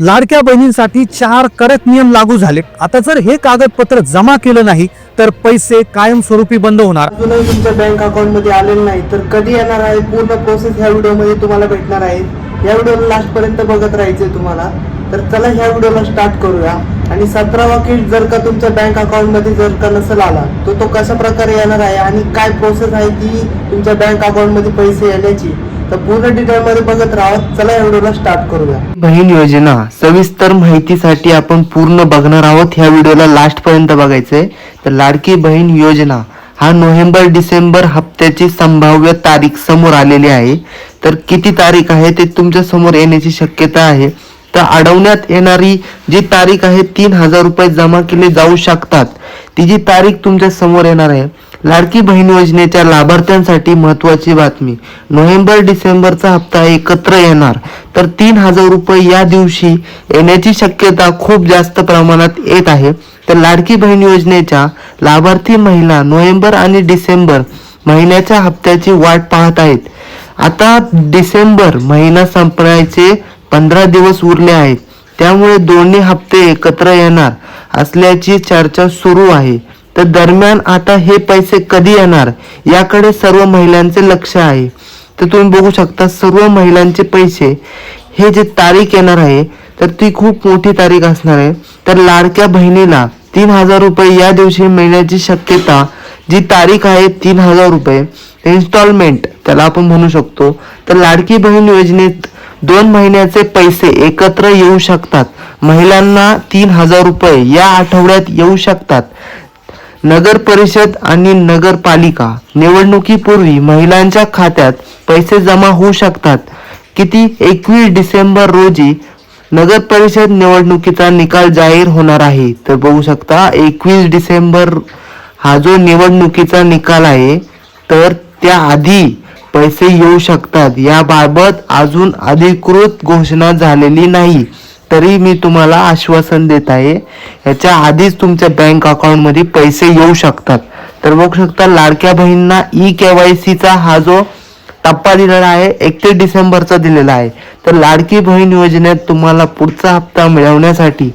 लाडक्या बहिणींसाठी चार कडक नियम लागू झाले. आता जर हे कागदपत्र जमा केलं नाही तर पैसे कायमस्वरूपी बंद होणार. अजूनही तुमच्या बँक अकाउंटमध्ये आलेलं नाही तर कधी येणार आहे? पूर्ण प्रोसेस ह्या व्हिडिओमध्ये तुम्हाला भेटणार आहे. या व्हिडिओला लास्ट पर्यंत बघत राहायचे तुम्हाला. तर चला ह्या व्हिडिओला स्टार्ट करूया. आणि सतरावा किट जर का तुमच्या बँक अकाउंटमध्ये जर का नसेल आला तो तो कशा प्रकारे येणार आहे आणि काय प्रोसेस आहे ती तुमच्या बँक अकाउंटमध्ये पैसे येण्याची तर पूर्ण डिटेलमध्ये बघत राहा. चला या व्हिडिओला स्टार्ट करूया. बहीण योजना. सविस्तर माहितीसाठी आपण पूर्ण बघणार आहोत. ह्या व्हिडिओला लास्ट पर्यंत बघायचंय. तर लाडकी बहीण योजना. हा नोव्हेंबर डिसेंबर हप्त्याची संभाव्य तारीख समोर आलेली आहे. तर किती तारीख आहे ते तुमच्यासमोर येण्याची शक्यता आहे. तर अडवण्यात येणारी जी तारीख आहे तीन हजार रुपये जमा केले जाऊ शकतात. ती जी तारीख तुमच्यासमोर येणार आहे. लाडकी बहीण योजनेच्या लाभार्थ्यांसाठी महत्वाची बातमी. नोव्हेंबर डिसेंबरचा हप्ता एकत्र येणार. तर तीन हजार रुपये या दिवशी येण्याची शक्यता खूप जास्त प्रमाणात येत आहे. तर लाडकी बहीण योजनेच्या लाभार्थी महिला नोव्हेंबर आणि डिसेंबर महिन्याच्या हप्त्याची वाट पाहत आहेत. आता डिसेंबर महिना संपण्याचे पंधरा दिवस उरले आहेत. त्यामुळे दोन्ही हप्ते एकत्र येणार. असल्याची चर्चा सुरू आहे. तर दरम्यान आता हे पैसे कधी येणार? याकडे सर्व महिलांचे लक्ष आहे. तर तुम्ही बघू शकता सर्व महिलांचे पैसे. हे जे तारीख येणार आहे तर ती खूप मोठी तारीख असणार आहे. तर लाडक्या बहिणीला तीन हजार रुपये या दिवशी मिळण्याची शक्यता जी तारीख आहे तीन हजार रुपये. इन्स्टॉलमेंट त्याला आपण म्हणू शकतो. तर लाडकी बहीण योजनेत दोन महिन्याचे पैसे एकत्र येऊ शकतात. महिलांना तीन हजार रुपये या आठवड्यात येऊ शकतात. नगर परिषद आणि नगरपालिका निवडणुकीपूर्वी महिलांच्या खात्यात पैसे जमा होऊ शकतात. किती? एकवीस डिसेंबर रोजी नगर परिषद निवडणुकीचा निकाल जाहीर होणार आहे. तर बघू शकता एकवीस डिसेंबर हा जो निवडणुकीचा निकाल आहे तर त्याआधी पैसे येऊ शकतात. याबाबत अजून अधिकृत घोषणा झालेली नाही. तरी मी तुम्हाला आश्वासन देत आहे याच्या आधीच तुमच्या बँक अकाउंटमध्ये पैसे येऊ शकतात. तर बघू शकता लाडक्या बहिणींना ई केवायसीचा हा जो टप्पा दिलेला आहे. एकतीस डिसेंबरचा दिलेला आहे. तर लाडकी बहीण योजनेत तुम्हाला पुढचा हप्ता मिळवण्यासाठी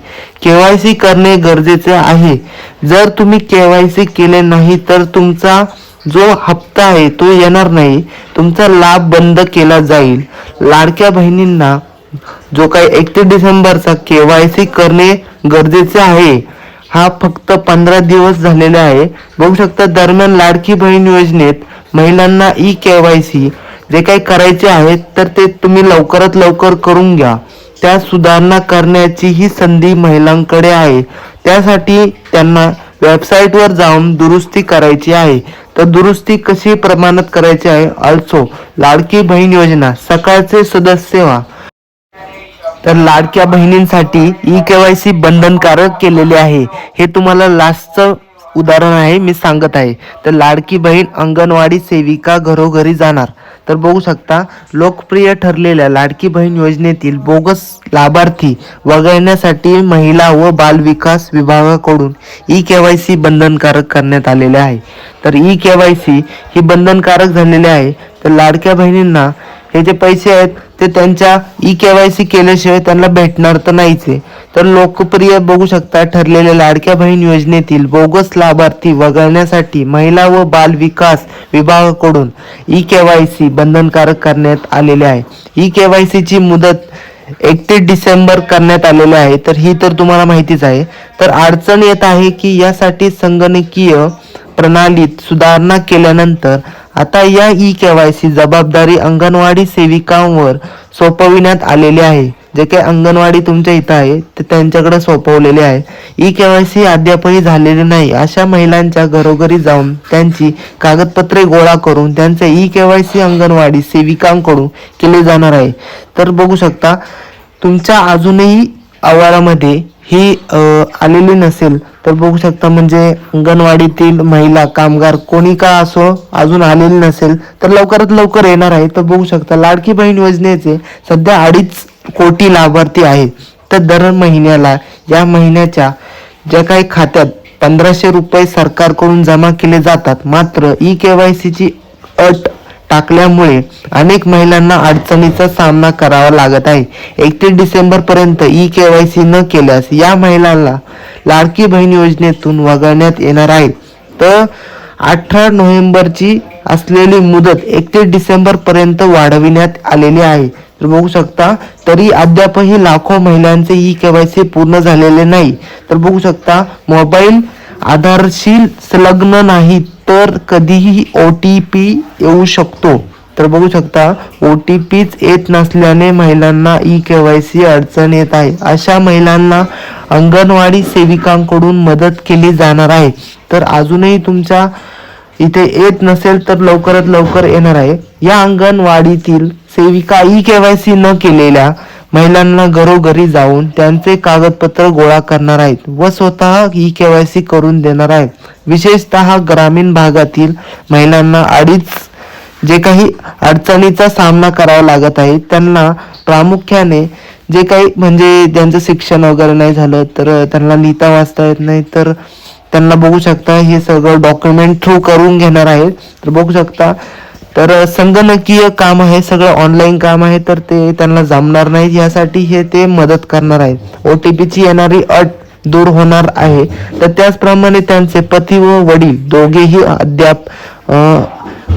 केवायसी करणे गरजेचे आहे. जर तुम्ही केवायसी केले नाही तर तुमचा जो हप्ता आहे तो येणार नाही. तुमचा लाभ बंद केला जाईल. लाडक्या बहिणींना जो काही एकतीस डिसेंबरचा के वाय सी करणे गरजेचे आहे हा फक्त पंधरा दिवस झालेला आहे. बघू शकता दरम्यान लाडकी बहीण योजनेत महिलांना ई केवायसी जे काही करायचे आहे तर ते तुम्ही लवकरात लवकर करून घ्या. त्या सुधारणा करण्याची ही संधी महिलांकडे आहे. त्यासाठी त्यांना वेबसाईटवर जाऊन दुरुस्ती करायची आहे. तर दुरुस्ती कशी प्रमाणात करायची आहे? ऑल्सो लाडकी बहीण योजना सकाळचे सदस्य व्हा तर लाडक्या बहिणींसाठी ई केवायसी बंधनकारक केलेले आहे. हे तुम्हाला लास्टचं उदाहरण आहे मी सांगत आहे. तर लाडकी बहीण अंगणवाडी सेविका घरोघरी जाणार. तर बघू शकता लोकप्रिय ठरलेल्या लाडकी बहीण योजनेतील बोगस लाभार्थी वगळण्यासाठी महिला व बालविकास विभागाकडून ई केवायसी बंधनकारक करण्यात आलेले आहे. तर ई केवायसी ही बंधनकारक झालेली आहे. तर लाडक्या बहिणींना हे जे पैसे आहेत ते त्यांच्या ई केवायसी केल्याशिवाय त्यांना भेटणार तर नाहीच आहे. तर लोकप्रिय बघू शकता ठरलेल्या लाडक्या बहीण योजनेतील बोगस लाभार्थी वगळण्यासाठी महिला व बाल विकास विभागाकडून ई केवायसी बंधनकारक करण्यात आलेले आहे. ई केवायसीची मुदत एकतीस डिसेंबर करण्यात आलेले आहे. तर ही तर तुम्हाला माहितीच आहे. तर अडचण येत आहे की यासाठी संगणकीय प्रणालीत सुधारणा केल्यानंतर आता या ई केवायसी जबाबदारी अंगणवाडी सेविकांवर सोपविण्यात आलेली आहे. जे काही अंगणवाडी तुमच्या इथं आहे ते त्यांच्याकडे सोपवलेले आहे. ई केवायसी अद्यापही झालेली नाही. अशा महिलांच्या घरोघरी जाऊन त्यांची कागदपत्रे गोळा करून त्यांचे ई केवायसी अंगणवाडी सेविकांकडून केले जाणार आहे. तर बघू शकता तुमच्या अजूनही अहवालामध्ये ही आलेली नसेल तर बघू शकता म्हणजे अंगणवाडीतील महिला कामगार कोणी का असो अजून आलेली नसेल तर लवकरात लवकर येणार आहे. तर बघू शकता लाडकी बहीण योजनेचे सध्या अडीच कोटी लाभार्थी आहेत. तर दर महिन्याला या महिन्याच्या ज्या काही खात्यात पंधराशे रुपये सरकारकडून जमा केले जातात मात्र ई के वाय सीची अट टाकल्यामुळे अनेक महिलांना अडचणीचा सामना करावा लागत आहे. एकतीस डिसेंबर पर्यंत ई केवायसी न केल्यास या महिलांना लाडकी बहीण योजनेतून वगळण्यात येणार आहे. तर अठरा नोव्हेंबरची असलेली मुदत एकतीस डिसेंबर पर्यंत वाढविण्यात आलेली आहे. तर बघू शकता तरी अद्यापही लाखो महिलांचे ई केवायसी पूर्ण झालेले नाही. तर बघू शकता मोबाईल आधारशील संलग्न नाही तर कधीही ओ टी पी येऊ शकतो. तर बघू शकता ओ टी पीच येत नसल्याने महिलांना ई के वाय सी अडचण येत आहे. अशा महिलांना अंगणवाडी सेविकांकडून मदत केली जाणार आहे. तर अजूनही तुमच्या इथे येत नसेल तर लवकरात लवकर येणार आहे. या अंगणवाडीतील सेविका ई केवायसी न केलेल्या महिलांना घरोघरी जाऊन त्यांचे कागदपत्र गोळा करणार आहेत व स्वतः ही केवायसी करून देणार आहेत. विशेषतः ग्रामीण भागातील महिलांना अडीच जे काही अडचणीचा सामना करावा लागत आहे त्यांना प्रामुख्याने जे काही म्हणजे ज्यांचं शिक्षण वगैरे नाही झालं तर त्यांना लिहिता वाचता येत नाही तर त्यांना बघू शकता हे सगळं डॉक्युमेंट थ्रू करून घेणार आहेत. तर बघू शकता तर संगणकीय काम आहे सगळं ऑनलाईन काम आहे तर ते त्यांना जमणार नाही यासाठी हे ते मदत करणार आहेत. ओ टी पीची येणारी अट दूर होणार आहे. तर त्याचप्रमाणे त्यांचे पती व वडील दोघेही अद्याप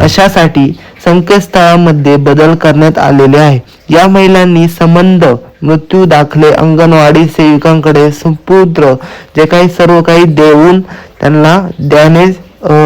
अशासाठी संकेतस्थळामध्ये बदल करण्यात आलेले आहे. या महिलांनी संबंध मृत्यू दाखले अंगणवाडी सेविकांकडे सुपुत्र जे काही सर्व काही देऊन त्यांना द्याने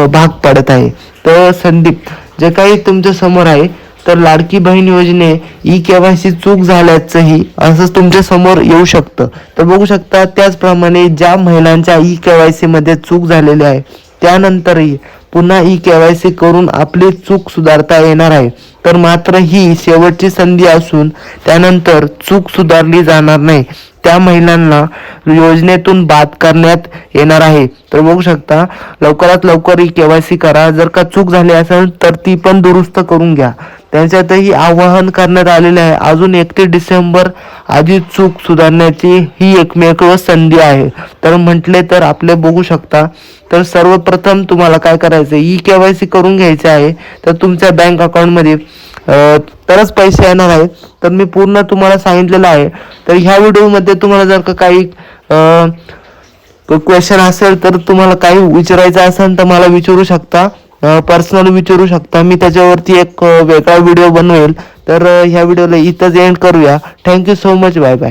भाग पडत आहे. तर संदीप जे काही तुमच्यासमोर आहे तर लाडकी बहीण योजने ई केवायसी चूक झाल्याचंही असं तुमच्यासमोर येऊ शकतं. तर बघू शकता त्याचप्रमाणे ज्या महिलांच्या ई केवायसी मध्ये चूक झालेली आहे त्यानंतरही पुन्हा ई केवायसी करून आपली चूक सुधारता येणार आहे. तर मात्र ही शेवटची संधी असून त्यानंतर चूक सुधारली जाणार नाही. त्या महिलांना योजनेतून बाद करण्यात येणार आहे. तर बघू शकता लवकरात लवकर ही केवायसी करा. जर का चूक झाली असेल तर ती पण दुरुस्त करून घ्या. त्यांच्यातही आवाहन करण्यात आलेले आहे. अजून एकतीस डिसेंबर आधी चूक सुधारण्याची ही एकमेकव संधी आहे. तर म्हटले तर आपले बघू शकता. तर सर्वप्रथम तुम्हाला काय करायचं ई केवायसी करून घ्यायचे आहे. तर तुमच्या बँक अकाउंटमध्ये तरच पैसे येणार आहेत. तर मी पूर्ण तुम्हाला सांगितलेलं आहे. तर ह्या व्हिडिओमध्ये तुम्हाला जर का काही क्वेश्चन असेल तर तुम्हाला काही विचारायचं असेल तर मला विचारू शकता. पर्सनल विचारू शकता. मी त्याच्यावरती एक वेगळा व्हिडिओ बनवेल. तर ह्या व्हिडिओला इथंच एंड करूया. Thank you so much bye bye